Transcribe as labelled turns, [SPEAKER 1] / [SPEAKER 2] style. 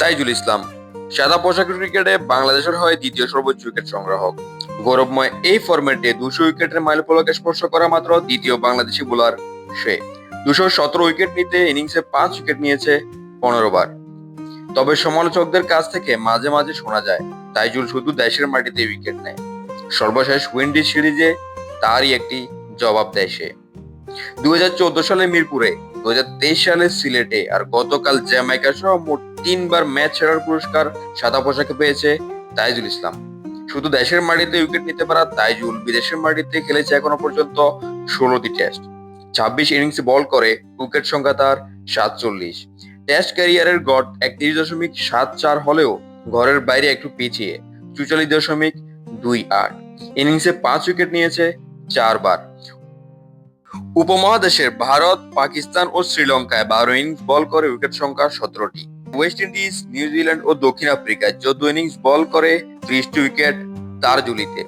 [SPEAKER 1] সাইজুল ইসলাম, সাদা পোশাকের ক্রিকেটে বাংলাদেশের হয়ে দ্বিতীয় সর্বোচ্চ উইকেট সংগ্রাহক। গৌরবময় এই ফরম্যাটে দুশো উইকেটের মাইলফলকে স্পর্শ করা মাত্র দ্বিতীয় বাংলাদেশি বোলার সে। দুশো সতেরো উইকেট নিতে ইনিংসে পাঁচ উইকেট নিয়েছে পনেরো বার। তবে সমালোচকদের কাছ থেকে মাঝে মাঝে শোনা যায়, তাইজুল শুধু দেশের মাটিতে উইকেট নেয়। সর্বশেষ উইন্ডিজ সিরিজে তারই একটি জবাব দেয় সে। দু হাজার চোদ্দ সালে মিরপুরে দু হাজার তেইশ সালে সিলেটে আর গতকাল জ্যামাইকা সহ মোট তিনবার ম্যাচ সেরার পুরস্কার সাদা পোশাকে পেয়েছে তাইজুল ইসলাম। শুধু দেশের মাটিতে উইকেট নিতে পারা তাইজুল বিদেশের মাটিতে খেলেছে এখনও পর্যন্ত ষোলোটি টেস্ট ছাব্বিশ ইনিংস বল করে উইকেট সংখ্যা তার সাতচল্লিশ। টেস্ট ক্যারিয়ারের গড় একত্রিশ দশমিক সাত চার হলেও ঘরের বাইরে একটু পিছিয়ে, চুচল্লিশ দশমিক দুই আট। ইনিংসে পাঁচ উইকেট নিয়েছে চারবার। উপমহাদেশের ভারত, পাকিস্তান ও শ্রীলঙ্কায় বারো ইনিংস বল করে উইকেট সংখ্যা সতেরোটি। ওয়েস্ট ইন্ডিজ নিউজিল্যান্ড ও দক্ষিণ আফ্রিকা চোদ্দ ইনিংস বল করে ত্রিশটি উইকেট তার জুলিতে